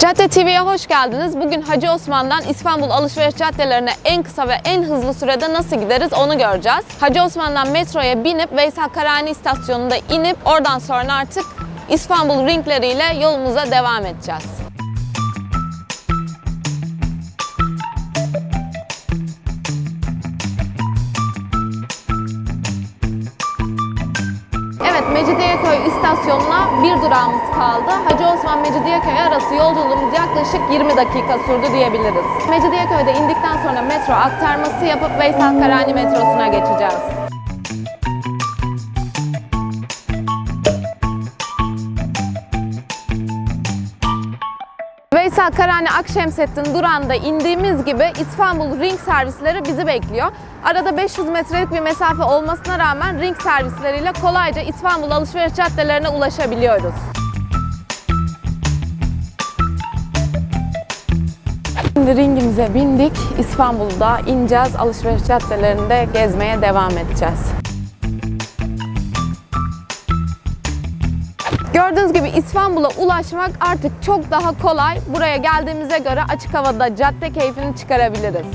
Cadde TV'ye hoş geldiniz. Bugün Hacı Osman'dan İstanbul alışveriş caddelerine en kısa ve en hızlı sürede nasıl gideriz onu göreceğiz. Hacı Osman'dan metroya binip Veysel Karani istasyonunda inip oradan sonra artık İstanbul ringleriyle yolumuza devam edeceğiz. Evet, Mecidiyeköy istasyonuna bir durağımız kaldı. Hacı Osman Mecidiyeköy arası yolculuğumuz yaklaşık 20 dakika sürdü diyebiliriz. Mecidiyeköy'de indikten sonra metro aktarması yapıp Veysel Karani metrosuna geçeceğiz. Veysel Karani Akşemsettin durağında indiğimiz gibi İstanbul Ring servisleri bizi bekliyor. Arada 500 metrelik bir mesafe olmasına rağmen ring servisleriyle kolayca İstanbul alışveriş caddelerine ulaşabiliyoruz. Şimdi ringimize bindik. İstanbul'da ineceğiz. Alışveriş caddelerinde gezmeye devam edeceğiz. Gördüğünüz gibi İstanbul'a ulaşmak artık çok daha kolay. Buraya geldiğimize göre açık havada cadde keyfini çıkarabiliriz.